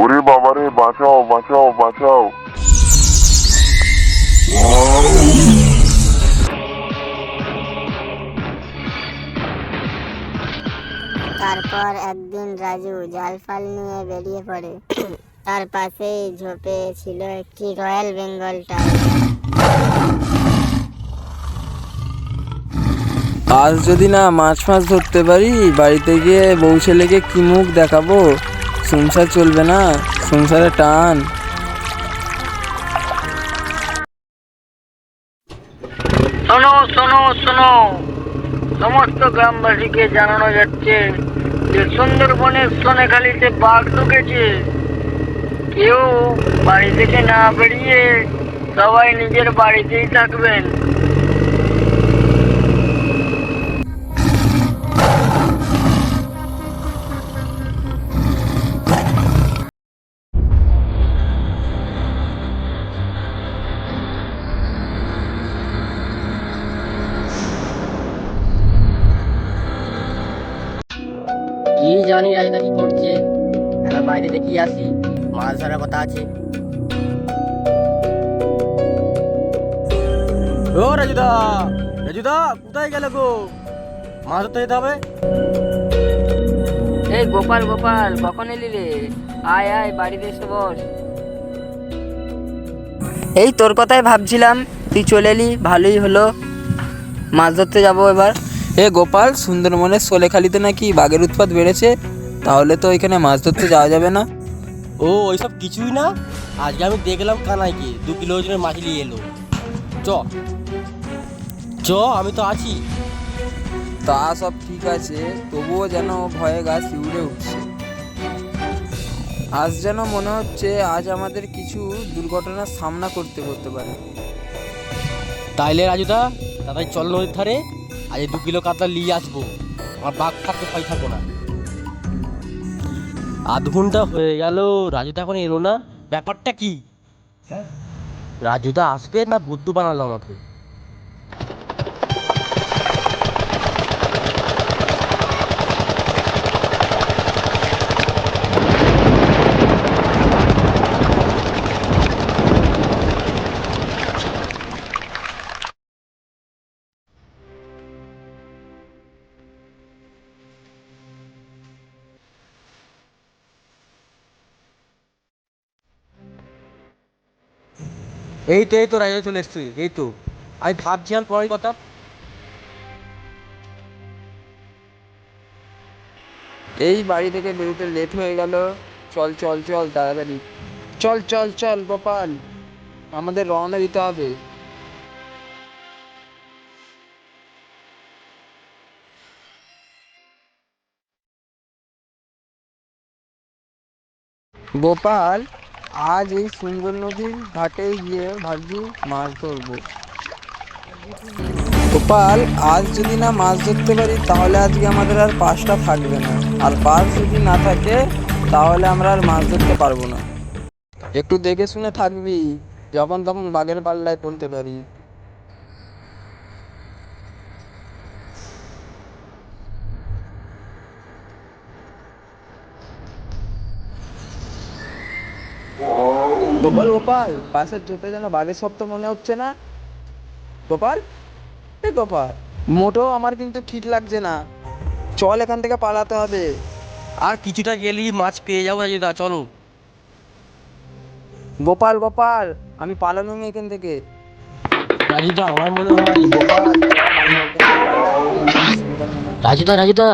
ওরে বাবারে বাঁচাও বাঁচাও বাঁচাও। তারপর একদিন রাজু জাল ফাল নিয়ে বেরিয়ে পড়ে। তার পাশেই ঝোপে ছিল একটি রয়্যাল বেঙ্গল টাইগার আজ যদি না মাছ মাছ ধরতে পারি বাড়িতে গিয়ে বউ ছেলেকে কি মুখ দেখাবো? সংসার চলবে না, সংসারে টান। শোনো শোনো শোনো। সমস্ত গ্রামবাসীকে জানানো যাচ্ছে যে সুন্দরবনের সোনেখালিতে বাঘ ঢুকেছে। কেউ বাড়ি থেকে না বেরিয়ে সবাই নিজের বাড়িতেই থাকবেন। কি জানি রাজদা কি করছে। এবার বাইরে দেখি আসি মাছ ধরার কথা আছে। ও রাজুদা রাজুদা কোথায় গেলে গো? মাছ ধরতে যেতে হবে? এই গোপাল গোপাল কখন এলি রে? আয় আয় বাড়িতে এসে বস। এই তোর কথাই ভাবছিলাম তুই চলে এলি ভালোই হলো। মাছ ধরতে যাব এবার। এ গোপাল সুন্দরবনের সোলেখালিতে নাকি বাঘের উৎপাত বেড়েছে? তাহলে তো এখানে মাছ ধরতে যাওয়া যাবে না। ও ওইসব কিছুই না? আজকে আমি দেখলাম কানাইকে দু কিলো ওজনের মাছ নিয়ে এলো। চ। চ আমি তো আছি। তা সব ঠিক আছে তবুও যেন ভয়ে গা শিউরে উঠছে। আজ যেন মনে হচ্ছে আজ আমাদের কিছু দুর্ঘটনার সামনা করতে করতে পারে। তাইলে রাজুদা তাড়াতাড়ি চল নদীর ধারে। আজ দু কিলো কাতলা নিয়ে আসব। আমার বাঘ থাকতে ভয় থাকব না। আধ ঘণ্টা হয়ে গেল রাজুদা এখন এলো না। ব্যাপারটা কি? রাজুদা আসবে না বুদ্ধু বানালো আমাকে। এই তো এই তো রাজা চলে এসছি, এই তো। আমি ভাবছিলাম পরের কথা। এই বাড়ি থেকে বেরোতে লেট হয়ে গেল। চল চল চল, তাড়াতাড়ি। চল চল চল, গোপাল। আমাদের রওনা দিতে হবে। গোপাল? আজ এই সুন্দর নদীর ঘাটে গিয়ে ভাবছি মাছ ধরবো। গোপাল, আজ যদি না মাছ ধরতে পারি, তাহলে আজকে আমাদের আর পাশটা থাকবে না। আর পাশ যদি না থাকে, তাহলে আমরা আর মাছ ধরতে পারব না। একটু দেখে শুনে থাকবি, যখন তখন বাঘের পাল্লায় পড়তে পারি। গোপাল গোপাল পাশের ঝোপে যেন বাঘের শব্দ মনে হচ্ছে না। গোপাল? এ গোপাল মোটেও আমার কিন্তু ঠিক লাগছে না। চল এখান থেকে পালাতে হবে। আর কিছুটা গেলেই মাছ পেয়ে যাব রাজুদা চলো। গোপাল গোপাল আমি পালানো এখান থেকে। রাজিদা আমার মনে হয় রাজুদা রাজুদা